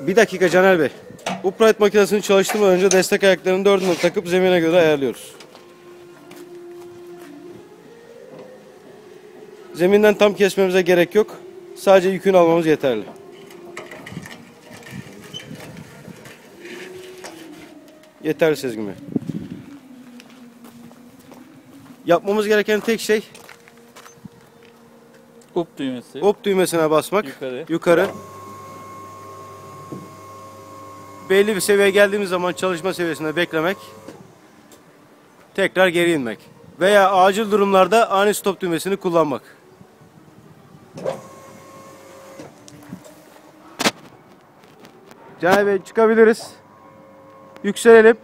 Bir dakika Caner Bey. Upright makinesini çalıştırmadan önce destek ayaklarının dördünü takıp zemine göre ayarlıyoruz. Zeminden tam kesmemize gerek yok. Sadece yükünü almamız yeterli. Yeterli Sezgin Bey. Yapmamız gereken tek şey Up düğmesi. hop düğmesine basmak. Yukarı. Yukarı. Belli bir seviyeye geldiğimiz zaman çalışma seviyesinde beklemek. Tekrar geri inmek. Veya acil durumlarda ani stop düğmesini kullanmak. Caner Bey çıkabiliriz. Yükselelim.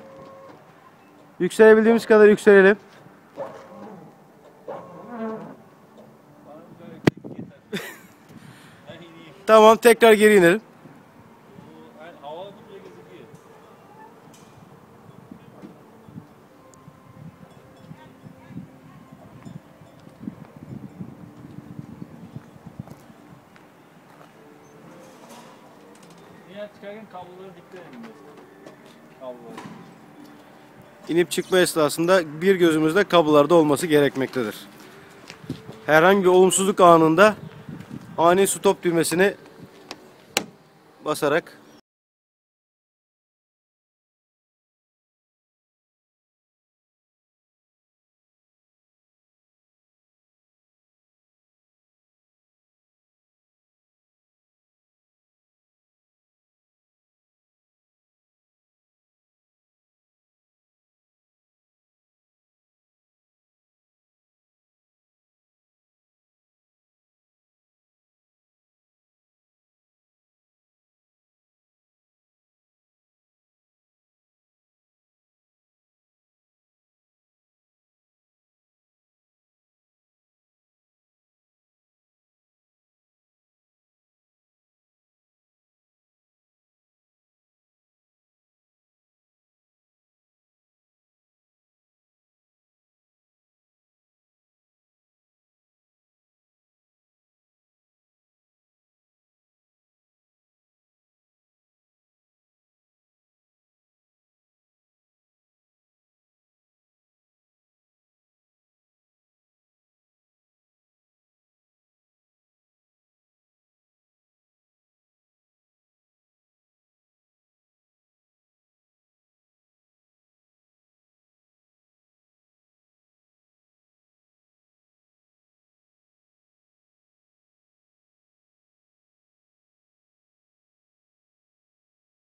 Yükselebildiğimiz kadar yükselelim. Tamam tekrar geri inelim. Kablolara dikkat edin. Kabloları. İnip çıkma esnasında bir gözümüzde kablolarda olması gerekmektedir. Herhangi bir olumsuzluk anında ani stop düğmesini basarak